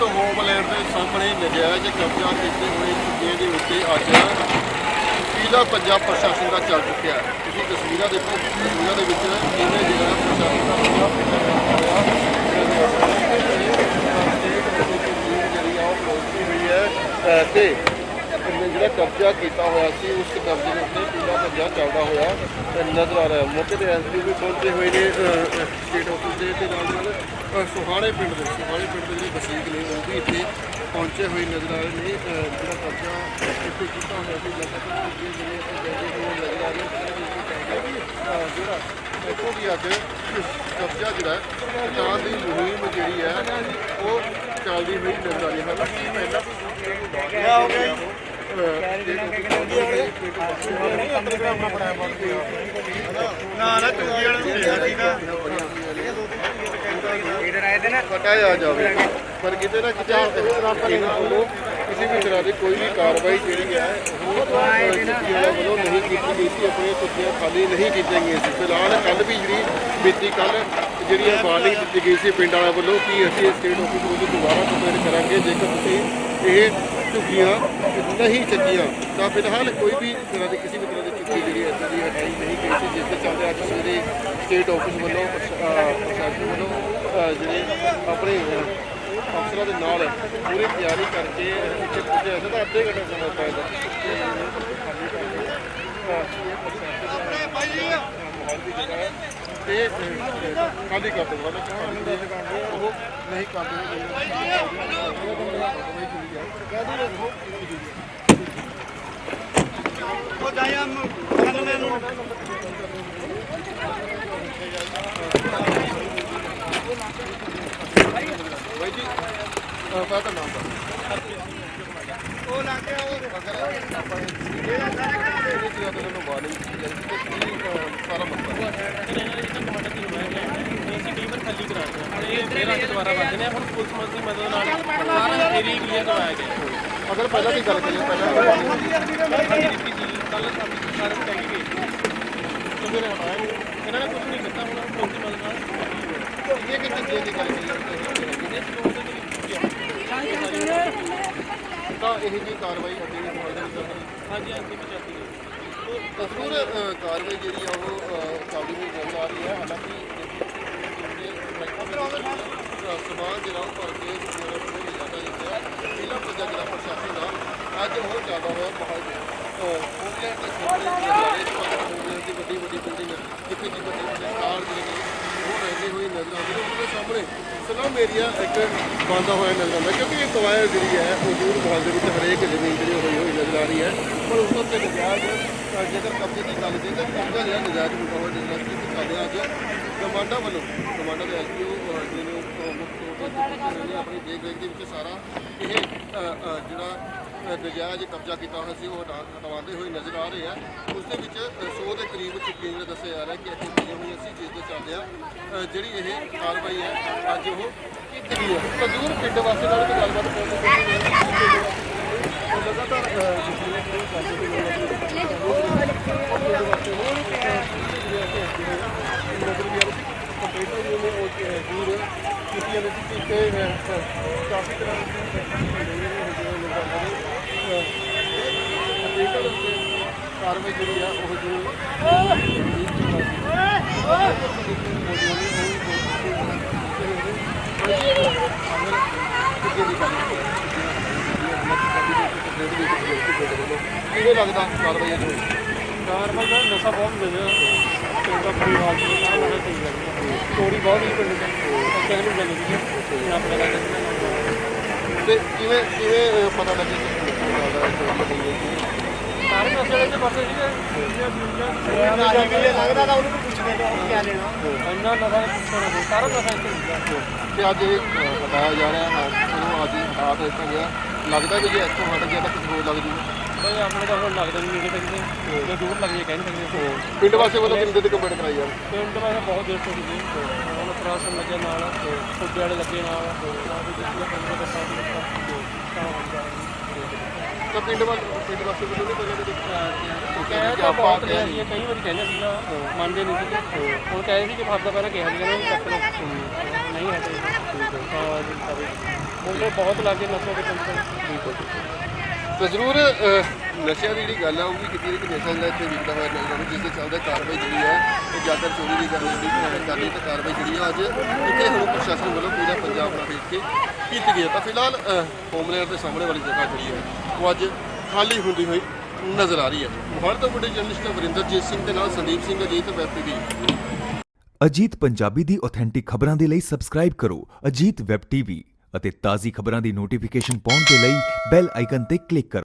Home homeland ਦੇ ਸਾਹਮਣੇ ਨਜਾਇਜ਼ ਕਬਜ਼ਾ ਕੀਤੇ ਹੋਏ ਝੁੱਗੀਆਂ ਦੇ ਉੱਤੇ ਅੱਜ ਪੀਲਾ ਪੰਜਾਬ ਪ੍ਰਸ਼ਾਸਨ ਦਾ ਚੱਲ ਚੁੱਕਿਆ ਤੁਸੀਂ ਤਸਵੀਰਾਂ ਦੇਖੋ, ਤਸਵੀਰਾਂ ਦੇ ਵਿੱਚ ਕਿਵੇਂ ਜਿਹੜਾ ਪ੍ਰਸ਼ਾਸਨ ਦਾ ਪੂਰਾ ਸਟੇਟ ਜਿਹੜੀ ਆ ਉਹ ਪਹੁੰਚੀ ਹੋਈ ਹੈ ਤੇ ਇਹਨੇ ਜਿਹੜਾ ਕਬਜ਼ਾ ਕੀਤਾ ਹੋਇਆ ਸੀ ਉਸ ਕਬਜ਼ੇ ਦੇ ਉੱਤੇ ਪੂਰਾ ਕਬਜ਼ਾ ਚੱਲਦਾ ਹੋਇਆ ਨਜ਼ਰ ਆ ਰਿਹਾ ਹੈ। ਮੌਕੇ ਤੇ ਐਸਪੀ ਵੀ ਪਹੁੰਚੇ ਹੋਏ ਨੇ ਅਹ, ਅਹ, ਸਟੇਟ ਆਫਿਸ ਦੇ ਤੇ ਨਾਲ ਨਾਲ ਸੁਹਾਣੇ ਪਿੰਡ ਦੇ ਸੁਹਾਣੇ ਪਿੰਡ ਦੇ ਜਿਹੜੇ ਵਸੀਕ ਨੇ ਉਹ ਵੀ ਇੱਥੇ ਪਹੁੰਚੇ ਹੋਏ ਨਜ਼ਰ ਆ ਰਹੇ ਨੇ। ਜਿਹੜਾ ਕਬਜ਼ਾ ਇੱਥੇ ਕੀਤਾ ਹੋਇਆ ਸੀ ਲਗਾਤਾਰ ਜਿਹੜੇ ਜਿਹੜੇ ਨਜ਼ਰ ਆ ਰਹੇ ਨੇ ਜਿਹੜਾ ਇੱਥੋਂ ਦੀ ਅੱਜ ਕਬਜ਼ਾ ਜਿਹੜਾ ਹੈ, ਦੀ ਮੁਹਿੰਮ ਜਿਹੜੀ ਹੈ ਉਹ ਚੱਲਦੀ ਹੋਈ ਨਜ਼ਰ ਆ ਰਹੀ ਹੈ। ਪਹਿਲਾਂ ਵੀ ਹੋ ਗਿਆ ਨਾ ਨਾ ਚੁੰਗੀ ਵਾਲੇ ਨੂੰ ਦੇਣਾ ਸੀਗਾ ਹਟਾਇਆ ਜਾਵੇ ਪਰ ਕਿਤੇ ਨਾ ਕਿਤੇ ਇਹਨਾਂ ਵੱਲੋਂ ਕਿਸੇ ਵੀ ਤਰ੍ਹਾਂ ਦੀ ਕੋਈ ਵੀ ਕਾਰਵਾਈ ਜਿਹੜੀ ਹੈ ਉਹ ਚੁੱਕੀਆਂ ਵੱਲੋਂ ਨਹੀਂ ਕੀਤੀ ਗਈ ਸੀ ਆਪਣੀਆਂ ਚੁੱਕੀਆਂ ਖਾਲੀ ਨਹੀਂ ਕੀਤੀਆਂ ਗਈਆਂ ਸੀ ਫਿਲਹਾਲ ਕੱਲ ਵੀ ਜਿਹੜੀ ਬੀਤੀ ਕੱਲ ਜਿਹੜੀ ਹੈ ਵਾਰਨਿੰਗ ਦਿੱਤੀ ਗਈ ਸੀ ਪਿੰਡ ਵਾਲਿਆਂ ਵੱਲੋਂ ਕਿ ਅਸੀਂ ਇਹ ਸਟੇਟ ਆਫਿਸ ਵਿੱਚ ਦੁਬਾਰਾ ਕੰਪਲੇਂਟ ਕਰਾਂਗੇ ਜੇਕਰ ਤੁਸੀਂ ਇਹ ਝੁੱਗੀਆਂ ਨਹੀਂ ਚੱਕੀਆਂ ਤਾਂ ਫਿਲਹਾਲ ਕੋਈ ਵੀ ਤਰ੍ਹਾਂ ਦੀ ਕਿਸੇ ਵੀ ਤਰ੍ਹਾਂ ਦੀ ਝੁੱਗੀ ਜਿਹੜੀ ਹੈ ਦੀ ਹਟਾਈ ਨਹੀਂ ਗਈ ਸੀ ਜਿਸ ਦੇ ਚੱਲਦੇ ਅੱਜ ਸਵੇਰੇ ਸਟੇਟ ਆਫਿਸ ਵੱਲੋਂ ਪ੍ਰਸ਼ਾਸਨ ਵੱਲੋਂ ਜਿਹੜੇ ਆਪਣੇ ਅਫਸਰਾਂ ਦੇ ਨਾਲ ਪੂਰੀ ਤਿਆਰੀ ਕਰਕੇ ਇੱਥੇ ਪੁੱਜਿਆ ਸੀ ਤਾਂ ਅੱਧੇ ਘੰਟੇ ਸਮਾਂ ਪਾਇਆ ਤੇ ਅਹ, ਖਾਲੀ ਕਰ ਦਿੰਦਾ ਮੈਂ ਖਾਲੀ ਦੇ ਉਹ ਨਹੀਂ ਕਰਦੇ ਉਹ ਜਾਇਆ ਕੰਨ ਨੂੰ ਬਾਈ ਜੀ ਅਹ, ਮੈਂ ਤਾਂ ਨਾਮ ਦੱਸ? ਅਗਰ ਪਹਿਲਾਂ ਦੀ ਗੱਲ ਕਰੀਏ ਪਹਿਲਾਂ ਕੱਲ ਸਾਡੀ ਸਾਰੇ ਨੂੰ ਗਏ ਤੇ ਫਿਰ ਆਇਆ ਇਹਨਾਂ ਨੇ ਕੁਝ ਨਹੀਂ ਕੀਤਾ ਹੁਣ ਪੁਲਿਸ ਨਾਲ ਇਹ ਕਿ ਦੀ ਗੱਲ ਕਰੀਏ ਤਾਂ ਇਹ ਜੀ ਕਾਰਵਾਈ ਅੱਗੇ ਵੀ ਹੋਣ ਦੀ ਜ਼ਰੂਰਤ ਹਾਂਜੀ ਹਾਂਜੀ ਵੀ ਚੱਲਦੀ ਹੈ। ਤਸਵੀਰ ਅਹ, ਕਾਰਵਾਈ ਜਿਹੜੀ ਆ ਉਹ ਅਹ, ਚੱਲਦੀ ਹੋਈ ਨਜ਼ਰ ਆ ਰਹੀ ਹੈ। ਹਾਲਾਂਕਿ ਸਮਾਨ ਜਿਹੜਾ ਉਹ ਭਰ ਕੇ ਜਿਹੜਾ ਉਹ ਲਿਜਾਂਦਾ ਜਾਂਦਾ ਪਹਿਲਾ ਪੰਜਾ ਜਿਹੜਾ ਪ੍ਰਸ਼ਾਸਨ ਦਾ ਅੱਜ ਉਹ ਜ਼ਿਆਦਾ ਹੋਇਆ ਬਹੁਤ ਹੋਮਲੈਂਡ ਦੇ ਜਿਹੜੇ ਹੋਮਲੈਂਡ ਦੀ ਵੱਡੀ ਵੱਡੀ ਬਿਲਡਿੰਗ ਜਿੱਥੇ ਕਿ ਵੱਡੇ ਵੱਡੇ ਕਾਰ ਜਿਹੜੇ ਨੇ ਉਹ ਰਹਿੰਦੇ ਹੋਏ ਨਜ਼ਰ ਆਉਂਦੇ ਨੇ ਉਹਦੇ ਸਾਹਮਣੇ ਸਲਮ ਏਰੀਆ ਇੱਕ ਬੰਦਾ ਹੋਇਆ ਨਜ਼ਰ ਆਉਂਦਾ ਕਿਉਂਕਿ ਇਹ ਕਵਾਇਰ ਜਿਹੜੀ ਹੈ, ਉਹ ਦੂਰ ਮਹੱਲ ਦੇ ਵਿੱਚ ਹਰੇਕ ਜ਼ਮੀਨ ਜਿਹੜੀ ਹੋਈ ਹੋਈ ਨਜ਼ਰ ਆ ਰਹੀ ਹੈ। ਪਰ ਉਸ ਤੋਂ ਤੇ ਨਜਾਇਜ਼ ਜੇਕਰ ਕਬਜ਼ੇ ਦੀ ਗੱਲ ਕਰੀਏ ਤਾਂ ਕਬਜ਼ਾ ਜਿਹੜਾ ਨਜਾਇਜ਼ ਹੁੰਦਾ ਹੋਇਆ ਨਜ਼ਰ ਆਉਂਦਾ ਕਿ ਸਾਡੇ ਅੱਜ ਕਮਾਂਡਾ ਵੱਲੋਂ ਕਮਾਂਡਾ ਦੇ ਐਸਪੀਓ ਜਿਹਨੇ ਉਹ ਮੁੱਖ ਤੌਰ ਤੇ ਨੇ ਆਪਣੀ ਦੇਖ ਰੇਖ ਦੇ ਵਿੱਚ ਸਾਰਾ ਇਹ ਜਿਹੜਾ ਨਜਾਇਜ਼ ਕਬਜ਼ਾ ਕੀਤਾ ਹੋਇਆ ਸੀ ਉਹ ਹਟਾ- ਹਟਵਾਉਂਦੇ ਹੋਏ ਨਜ਼ਰ ਆ ਰਹੇ ਆ। ਉਸ ਦੇ ਵਿੱਚ 100 ਦੇ ਕਰੀਬ ਚੁੱਕੀਆਂ ਜਿਹੜਾ ਦੱਸਿਆ ਜਾ ਰਿਹਾ ਕਿ ਇੱਥੇ ਪਈਆਂ ਹੋਈਆਂ ਸੀ ਜਿਸ ਦੇ ਚੱਲਦੇ ਆ। ਜਿਹੜੀ ਇਹ ਕਾਰਵਾਈ ਹੈ ਅੱਜ ਉਹ ਕੀਤੀ ਗਈ ਹੈ। ਤਾਂ ਪਿੰਡ ਵਾਸਤੇ ਨਾਲ ਵੀ ਗੱਲਬਾਤ ਕਰਨ ਲਗਾਤਾਰ ਅ, ਜਿਵੇਂ ਕਿ ਕਰਦੇ ਹੋਏ ਨਜ਼ਰ ਵੀ ਆ ਰਹੀ ਸੀ ਉਹ ਦੂਰ ਕੀਤੀ ਜਾਂਦੀ ਸੀ ਕਾਫੀ ਤਰ੍ਹਾਂ ਦੀ ਕਾਰਵਾਈ ਜਿਹੜੀ ਆ ਉਹ ਜ਼ਰੂਰ ਕਿਵੇਂ ਲੱਗਦਾ ਕਾਰਵਾਈ ਹੋਈ ਕਾਰਵਾਈ ਦਾ ਨਸ਼ਾ ਬਹੁਤ ਮਿਲਿਆ। ਪਿੰਡ ਦਾ ਪਰਿਵਾਰ ਨੂੰ ਸਾਰਾ ਨਸ਼ਾ ਸਹੀ ਲੱਗਦਾ ਚੋਰੀ ਬਹੁਤ ਹੀ ਪਿੰਡ ਬੱਚਿਆਂ ਨੂੰ ਜਾਂਦੀ ਸੀ ਆਪਣੇ ਲੱਗ। ਤੇ ਕਿਵੇਂ ਕਿਵੇਂ ਪਤਾ ਲੱਗੇ ਕਿ ਲੱਗਦਾ ਤਾਂ ਉਹਨੂੰ ਪੁੱਛਦੇ ਨੇ ਕੀ ਲੈਣਾ ਇੰਨਾ ਨਸ਼ਾ ਪੁੱਛਣਾ ਨਹੀਂ ਸਾਰਾ ਨਸ਼ਾ ਇੱਥੇ ਹੁੰਦਾ ਤੇ ਅੱਜ ਇਹ ਹਟਾਇਆ ਜਾ ਰਿਹਾ ਹੈ ਉਹਨੂੰ ਅੱਜ ਹਟਾ ਦਿੱਤਾ ਗਿਆ ਲੱਗਦਾ ਵੀ ਜੇ ਇੱਥੋਂ ਹਟ ਗਿਆ ਤਾਂ ਕੁਝ ਹੋਰ ਲੱਗ ਜੂਗਾ। ਬਈ ਆਪਣੇ ਤਾਂ ਹੁਣ ਲੱਗਦਾ ਨਹੀਂ ਨੇੜੇ ਤੱਕ ਜੇ ਦੂਰ ਲੱਗ ਜੇ ਕਹਿ ਨਹੀਂ ਸਕਦੇ ਪਿੰਡ ਵਾਸਤੇ ਵੱਲੋਂ ਕਿੰਨੇ ਦੀ ਕੰਪਲੇਂਟ ਕਰਾਈ ਯਾਰ ਪਿੰਡ ਵਾਲੇ ਬਹੁਤ ਦੇਰ ਤੋਂ ਸੀਗੇ। ਹੁਣ ਪ੍ਰਸ਼ਾਸਨ ਲੱਗੇ ਨਾਲ ਫੁੱਡੇ ਵਾਲੇ ਲੱਗੇ ਨਾਲ। ਨਾਲ ਵੀ ਜਿਸ ਦਾ ਪਿੰਡ ਦਾ ਸਾਥ ਦਿੱਤਾ ਤਾਂ ਹੋ ਗਿਆ ਤਾਂ ਪਿੰਡ ਵਾਲ ਪਿੰਡ ਵਾਸਤੇ ਵੱਲੋਂ ਨਹੀਂ ਪਹਿਲਾਂ ਕਦੇ ਕਹਿ ਤਾਂ ਬਹੁਤ ਰਿਹਾ ਸੀ ਕਈ ਵਾਰੀ ਕਹਿੰਦੇ ਸੀਗਾ ਮੰਨਦੇ ਨਹੀਂ ਸੀਗੇ ਹੁਣ ਕਹੇ ਸੀ ਕਿ ਹਫਤਾ ਪਹਿਲਾਂ ਕਿਹਾ ਸੀਗਾ ਨਾ ਚੱਕ ਲਓ। ਨਹੀਂ ਹਟੇ ਹਾਂ ਜੀ ਸਾਰੇ ਮੁੰਡੇ ਬਹੁਤ ਲੱਗੇ ਨਸ਼ੇ ਦੇ ਪਿੰਡ ਤੋਂ। ਤਾਂ ਜ਼ਰੂਰ ਨਸ਼ਿਆਂ ਦੀ ਜਿਹੜੀ ਗੱਲ ਆ ਉਹ ਵੀ ਕਿਤੇ ਨਾ ਕਿਤੇ ਨਸ਼ਾ ਜਿਹੜਾ ਇੱਥੇ ਵਿਕਦਾ ਹੋਇਆ ਨਜ਼ਰ ਆਉਂਦਾ ਜਿਸ ਦੇ ਚੱਲਦੇ ਕਾਰਵਾਈ ਜਿਹੜੀ ਹੈ ਉਹ ਜ਼ਿਆਦਾ ਚੋਰੀ ਦੀ ਗੱਲ ਜਿਹੜੀ ਹੈ ਕਰਨੀ ਤੇ ਕਾਰਵਾਈ ਜਿਹੜੀ ਆ ਅੱਜ ਇੱਥੇ ਹੁਣ ਪ੍ਰਸ਼ਾਸਨ ਵੱਲੋਂ ਪੂਰਾ ਪੰਜਾਬ ਨਾਲ ਵੇਖ ਕੇ ਕੀਤੀ ਗਈ ਹੈ। ਤਾਂ ਫਿਲਹਾਲ ਹੋਮਲੈਂਡ ਦੇ ਸਾਹਮਣੇ ਵਾਲੀ ਜਗ੍ਹਾ ਜਿਹੜੀ ਹੈ ਉਹ ਅੱਜ ਖਾਲੀ ਹੁੰਦੀ ਹੋਈ ਨਜ਼ਰ ਆ ਰਹੀ ਹੈ। ਮੋਹਾਲੀ ਤੋਂ ਵੱਡੇ ਜਰਨਲਿਸਟ ਵਰਿੰਦਰਜੀਤ ਸਿੰਘ ਦੇ ਨਾਲ ਸੰਦੀਪ ਸਿੰਘ ਅਜੀਤ ਵੈਬ ਟੀਵੀ ਅਜੀਤ ਪੰਜਾਬੀ ਦੀ ਆਥੈਂਟਿਕ ਖਬਰਾਂ ਦੇ ਲਈ ਸਬਸਕ੍ਰਾਈਬ ਕਰੋ ਅਜੀਤ ਵੈਬ ਟੀਵੀ ਅਤੇ ਤਾਜ਼ੀ ਖਬਰਾਂ ਦੀ ਨੋਟੀਫਿਕੇਸ਼ਨ ਪਾਉਣ ਦੇ ਲਈ ਬੈਲ ਆਈਕਨ ਤੇ ਕਲਿੱਕ ਕਰੋ।